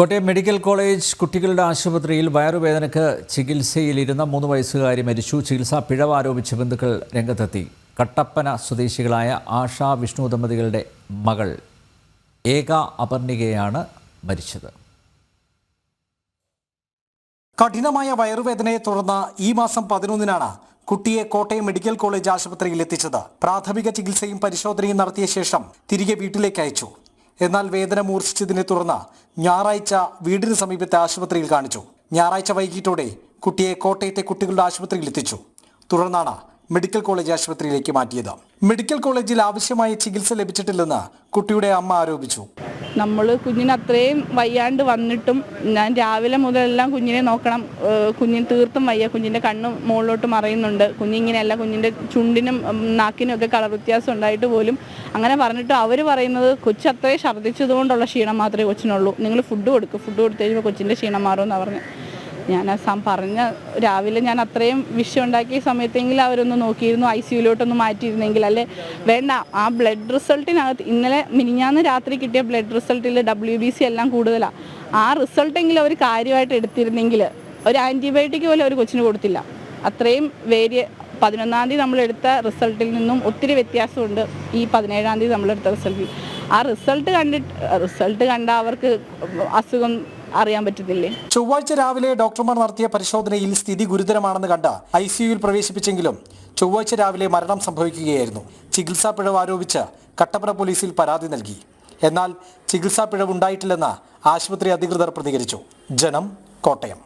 Kottayam medical college കുട്ടികളുടെ ആശുപത്രിയിൽ വയറുവേദനയ്ക്ക് ചികിത്സയിലിരുന്ന മൂന്ന് വയസ്സുകാരി മരിച്ചു. ചികിത്സാ പിഴവ് ആരോപിച്ച് ബന്ധുക്കൾ രംഗത്തെത്തി. കട്ടപ്പന സ്വദേശികളായ ആഷാ വിഷ്ണു ദമ്പതികളുടെ മകൾ ഏക അപർണികയാണ് മരിച്ചത്. കഠിനമായ വയറുവേദനയെ തുടർന്ന് ഈ മാസം പതിനൊന്നിനാണ് കുട്ടിയെ കോട്ടയം മെഡിക്കൽ കോളേജ് ആശുപത്രിയിൽ എത്തിച്ചത്. പ്രാഥമിക ചികിത്സയും പരിശോധനയും നടത്തിയ ശേഷം തിരികെ വീട്ടിലേക്ക് അയച്ചു. എന്നാൽ വേദന മൂർച്ഛിച്ചതിനെ തുടർന്ന് ഞായറാഴ്ച വീടിന് സമീപത്തെ ആശുപത്രിയിൽ കാണിച്ചു. ഞായറാഴ്ച വൈകിട്ടോടെ കുട്ടിയെ കോട്ടയത്തെ കുട്ടികളുടെ ആശുപത്രിയിൽ എത്തിച്ചു. തുടർന്നാണ് മെഡിക്കൽ കോളേജ് ആശുപത്രിയിലേക്ക് മാറ്റിയത്. മെഡിക്കൽ കോളേജിൽ ആവശ്യമായ ചികിത്സ ലഭിച്ചിട്ടില്ലെന്ന് കുട്ടിയുടെ അമ്മ ആരോപിച്ചു. നമ്മൾ കുഞ്ഞിന് അത്രയും വയ്യാണ്ട് വന്നിട്ടും ഞാൻ രാവിലെ മുതലെല്ലാം കുഞ്ഞിനെ നോക്കണം. കുഞ്ഞിന് തീർത്തും വയ്യ. കുഞ്ഞിന്റെ കണ്ണ് മുകളിലോട്ട് മറയുന്നുണ്ട്. കുഞ്ഞിങ്ങനെയല്ല കുഞ്ഞിന്റെ ചുണ്ടിനും നാക്കിനും ഒക്കെ കളർ വ്യത്യാസം ഉണ്ടായിട്ട് പോലും അങ്ങനെ പറഞ്ഞിട്ട് അവർ പറയുന്നത് കൊച്ചു അത്രയും ഛർദ്ദിച്ചതുകൊണ്ടുള്ള ക്ഷീണം മാത്രമേ കൊച്ചിനുള്ളൂ. നിങ്ങൾ ഫുഡ് കൊടുക്കും. ഫുഡ് കൊടുത്തു കഴിയുമ്പോൾ കൊച്ചിന്റെ ക്ഷീണം മാറുമെന്നാണ് പറഞ്ഞു. ഞാൻ ആ സം പറഞ്ഞ രാവിലെ ഞാൻ അത്രയും വിഷയം ഉണ്ടാക്കിയ സമയത്തെങ്കിലും അവരൊന്ന് നോക്കിയിരുന്നു ഐ സിയുലോട്ടൊന്ന് മാറ്റിയിരുന്നെങ്കിൽ അല്ലെ? വേണ്ട ആ ബ്ലഡ് റിസൾട്ടിനകത്ത് ഇന്നലെ മിനിഞ്ഞാന്ന് രാത്രി കിട്ടിയ ബ്ലഡ് റിസൾട്ടിൽ ഡബ്ല്യു ബി സി എല്ലാം കൂടുതലാണ് ആ റിസൾട്ടെങ്കിലും അവർ കാര്യമായിട്ട് എടുത്തിരുന്നെങ്കിൽ ഒരു ആന്റിബയോട്ടിക് പോലും അവർ കൊച്ചിന് കൊടുത്തില്ല. അത്രയും വേരിയ പതിനൊന്നാം തീയതി നമ്മളെടുത്ത റിസൾട്ടിൽ നിന്നും ഒത്തിരി വ്യത്യാസമുണ്ട്. ഈ പതിനേഴാം തീയതി നമ്മളെടുത്ത റിസൾട്ടിൽ ആ റിസൾട്ട് കണ്ടിട്ട് റിസൾട്ട് കണ്ട അവർക്ക് അസുഖം അറിയാൻ പറ്റത്തില്ലേ? ചൊവ്വാഴ്ച രാവിലെ ഡോക്ടർമാർ നടത്തിയ പരിശോധനയിൽ സ്ഥിതി ഗുരുതരമാണെന്ന് കണ്ട ഐ സിയുയിൽ പ്രവേശിപ്പിച്ചെങ്കിലും ചൊവ്വാഴ്ച രാവിലെ മരണം സംഭവിക്കുകയായിരുന്നു. ചികിത്സാ പിഴവ് ആരോപിച്ച് കട്ടപ്പന പോലീസിൽ പരാതി നൽകി. എന്നാൽ ചികിത്സാ പിഴവ് ഉണ്ടായിട്ടില്ലെന്ന് ആശുപത്രി അധികൃതർ പ്രതികരിച്ചു. ജനം കോട്ടയം.